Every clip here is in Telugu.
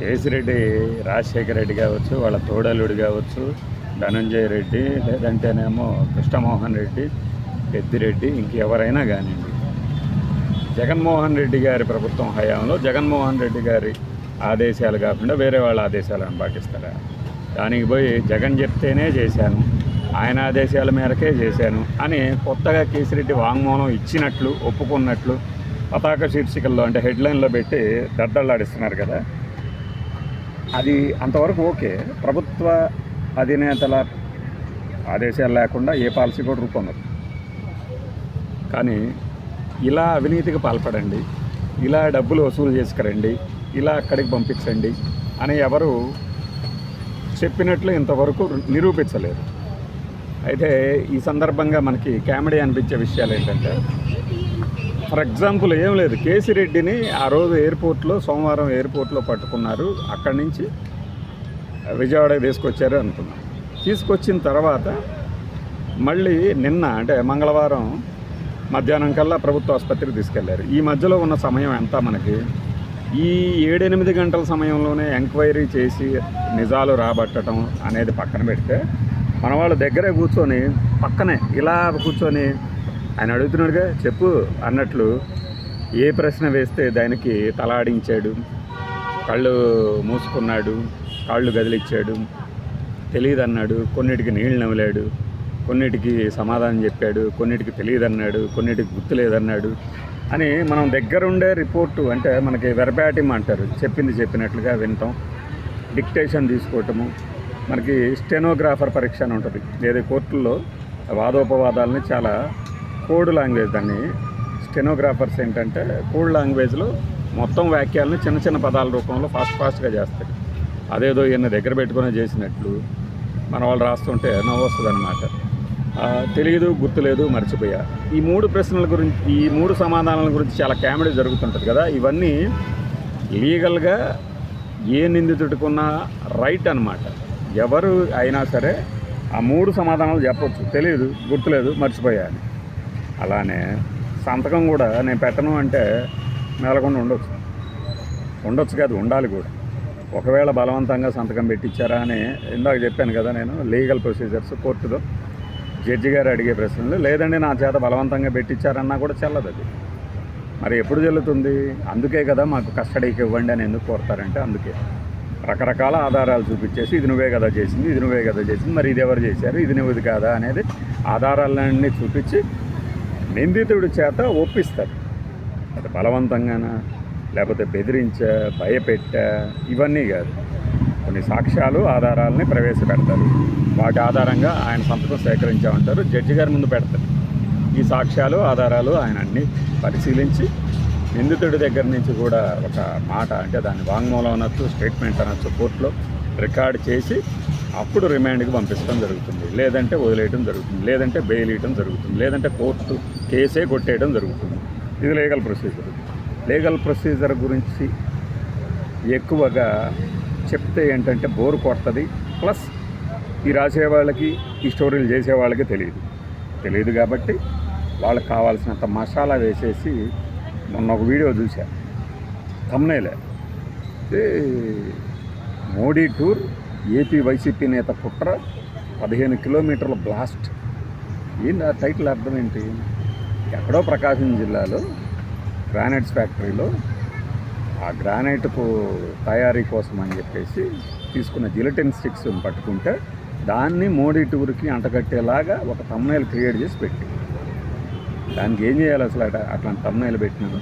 కేసిరెడ్డి రాజశేఖర రెడ్డి కావచ్చు వాళ్ళ తోడలుడు కావచ్చు ధనంజయ రెడ్డి లేదంటేనేమో కృష్ణమోహన్ రెడ్డి పెద్దిరెడ్డి ఇంకెవరైనా కానివ్వండి. జగన్మోహన్ రెడ్డి గారి ప్రభుత్వం హయాంలో జగన్మోహన్ రెడ్డి గారి ఆదేశాలు కాకుండా వేరే వాళ్ళ ఆదేశాలను పాటిస్తారా? దానికి పోయి జగన్ చెప్తేనే చేశాను ఆయన ఆదేశాల మేరకే చేశాను అని కొత్తగా కేసిరెడ్డి వాంగ్మూలం ఇచ్చినట్లు ఒప్పుకున్నట్లు పతాక శీర్షికల్లో అంటే హెడ్లైన్లో పెట్టి దద్దళ్ళాడిస్తున్నారు కదా. అది అంతవరకు ఓకే. ప్రభుత్వ అధినేతల ఆదేశాలు లేకుండా ఏ పాలసీ కూడా రూపొందదు. కానీ ఇలా అవినీతికి పాల్పడండి ఇలా డబ్బులు వసూలు చేసుకురండి ఇలా అక్కడికి పంపించండి అని ఎవరు చెప్పినట్లు ఇంతవరకు నిరూపించలేదు. అయితే ఈ సందర్భంగా మనకి కామెడీ అనిపించే విషయాలు ఏంటంటే ఫర్ ఎగ్జాంపుల్ ఏం లేదు. కేసిరెడ్డిని ఆ రోజు ఎయిర్పోర్ట్లో సోమవారం ఎయిర్పోర్ట్లో పట్టుకున్నారు. అక్కడి నుంచి విజయవాడ తీసుకొచ్చారు అనుకున్నాం. తీసుకొచ్చిన తర్వాత మళ్ళీ నిన్న అంటే మంగళవారం మధ్యాహ్నం కల్లా ప్రభుత్వ ఆసుపత్రికి తీసుకెళ్ళారు. ఈ మధ్యలో ఉన్న సమయం ఎంత మనకి? ఈ ఏడెనిమిది గంటల సమయంలోనే ఎంక్వైరీ చేసి నిజాలు రాబట్టడం అనేది పక్కన పెడితే మన వాళ్ళ దగ్గరే కూర్చొని పక్కనే ఇలా కూర్చొని ఆయన అడుగుతున్నాడుగా చెప్పు అన్నట్లు ఏ ప్రశ్న వేస్తే దానికి తలాడించాడు కళ్ళు మూసుకున్నాడు కాళ్ళు గదిలిచ్చాడు తెలియదన్నాడు కొన్నిటికి నీళ్ళు నవ్వలేడు కొన్నిటికి సమాధానం చెప్పాడు కొన్నిటికి తెలియదు అన్నాడు కొన్నిటికి గుర్తులేదన్నాడు అని మనం దగ్గరుండే రిపోర్టు అంటే మనకి వెరబాటిమ్ అంటారు చెప్పింది చెప్పినట్లుగా వింటాం. డిక్టేషన్ తీసుకోవటము మనకి స్టెనోగ్రాఫర్ పరీక్ష అని ఉంటుంది. లేదా కోర్టుల్లో వాదోపవాదాలని చాలా కోడ్ లాంగ్వేజ్ దాన్ని స్టెనోగ్రాఫర్స్ ఏంటంటే కోడ్ లాంగ్వేజ్లో మొత్తం వాక్యాలను చిన్న చిన్న పదాల రూపంలో ఫాస్ట్ ఫాస్ట్గా చేస్తారు. అదేదో ఈయన దగ్గర పెట్టుకుని చేసినట్లు మన వాళ్ళు రాస్తుంటే నవ్వు వస్తుంది అనమాట తెలియదు గుర్తులేదు మర్చిపోయా. ఈ మూడు ప్రశ్నల గురించి ఈ మూడు సమాధానాల గురించి చాలా కామెడీ జరుగుతుంటుంది కదా. ఇవన్నీ లీగల్గా ఏ నిందితుడికున్న రైట్ అనమాట ఎవరు అయినా సరే ఆ మూడు సమాధానాలు చెప్పొచ్చు. తెలియదు గుర్తులేదు మర్చిపోయా అని. అలానే సంతకం కూడా నేను పెట్టను అంటే మెలకుండా ఉండొచ్చు. ఉండొచ్చు కాదు ఉండాలి కూడా. ఒకవేళ బలవంతంగా సంతకం పెట్టించారా అని ఇందాక చెప్పాను కదా నేను లీగల్ ప్రొసీజర్స్ కోర్టులో. జడ్జి గారు అడిగే ప్రశ్నలు లేదండి నా చేత బలవంతంగా పెట్టించారన్నా కూడా చెల్లదు అది. మరి ఎప్పుడు చెల్లుతుంది? అందుకే కదా మాకు కస్టడీకి ఇవ్వండి అని ఎందుకు కోరుతారంటే అందుకే. రకరకాల ఆధారాలు చూపించేసి ఇది నువ్వే కదా చేసింది ఇది నువ్వే కదా చేసింది మరి ఇది ఎవరు చేశారు ఇది నువ్వుది కాదా అనేది ఆధారాలన్నీ చూపించి నిందితుడి చేత ఒప్పిస్తారు. అది బలవంతంగానా లేకపోతే బెదిరించ భయపెట్ట ఇవన్నీ కాదు. కొన్ని సాక్ష్యాలు ఆధారాలని ప్రవేశపెడతారు. వాటి ఆధారంగా ఆయన సంతకం సేకరించామంటారు. జడ్జి గారి ముందు పెడతారు. ఈ సాక్ష్యాలు ఆధారాలు ఆయన అన్ని పరిశీలించి నిందితుడి దగ్గర నుంచి కూడా ఒక మాట అంటే దాన్ని వాంగ్మూలం అనొచ్చు స్టేట్మెంట్ అనొచ్చు కోర్టులో రికార్డ్ చేసి అప్పుడు రిమాండ్కి పంపించడం జరుగుతుంది. లేదంటే వదిలేయడం జరుగుతుంది. లేదంటే బెయిల్ ఇవ్వడం జరుగుతుంది. లేదంటే కోర్టు కేసే కొట్టేయడం జరుగుతుంది. ఇది లీగల్ ప్రొసీజర్. లీగల్ ప్రొసీజర్ గురించి ఎక్కువగా చెప్తే ఏంటంటే బోరు కొడుతుంది. ప్లస్ ఈ రాసే వాళ్ళకి ఈ స్టోరీలు చేసే వాళ్ళకి తెలియదు. తెలియదు కాబట్టి వాళ్ళకి కావాల్సినంత మసాలా వేసేసి మొన్న ఒక వీడియో చూశా. తమ్నేలే. మోడీ టూర్ ఏపీ వైసీపీ నేత కుట్ర పదిహేను కిలోమీటర్ల బ్లాస్ట్. ఏంటి ఆ టైటిల్ అర్థం ఏంటి? ఎక్కడో ప్రకాశం జిల్లాలో గ్రానైట్స్ ఫ్యాక్టరీలో ఆ గ్రానైట్కు తయారీ కోసం అని చెప్పేసి తీసుకున్న జిలటిన్ స్టిక్స్ పట్టుకుంటే దాన్ని మోడీ టూర్కి అంటగట్టేలాగా ఒక తమ్నైల్ క్రియేట్ చేసి పెట్టి దానికి ఏం చేయాలి అసలు అట అట్లాంటి తమ్నైల్ పెట్టినాను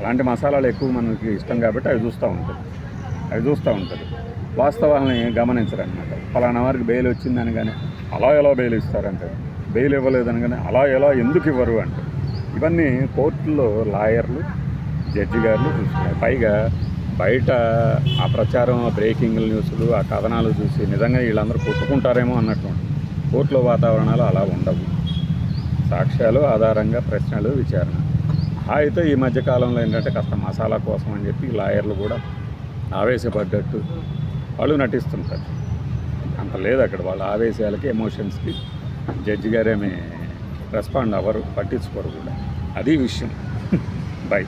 అలాంటి మసాలాలు ఎక్కువ మనకి ఇష్టం కాబట్టి అవి చూస్తూ ఉంటుంది అవి చూస్తూ ఉంటుంది వాస్తవాలని గమనించరనమాట ఫలానా వారికి బెయిల్ వచ్చిందని కానీ అలా ఎలా బెయిల్ ఇస్తారంటారు బెయిల్ ఇవ్వలేదని కానీ అలా ఎలా ఎందుకు ఇవ్వరు అంటారు ఇవన్నీ కోర్టులో లాయర్లు జడ్జి గారు చూస్తున్నారు పైగా బయట ఆ ప్రచారం ఆ బ్రేకింగ్ న్యూస్లు ఆ కథనాలు చూసి నిజంగా వీళ్ళందరూ కొట్టుకుంటారేమో అన్నట్టు కోర్టులో వాతావరణాలు అలా ఉండవు. సాక్ష్యాలు ఆధారంగా ప్రశ్నలు విచారణ. అయితే ఈ మధ్యకాలంలో ఏంటంటే కాస్త మసాలా కోసం అని చెప్పి లాయర్లు కూడా ఆవేశపడ్డట్టు వాళ్ళు నటిస్తుంటారు. అంత లేదు అక్కడ వాళ్ళ ఆవేశాలకి ఎమోషన్స్కి జడ్జి గారేమి రెస్పాండ్ అవ్వరు పట్టించుకోరు కూడా. అది విషయం. బై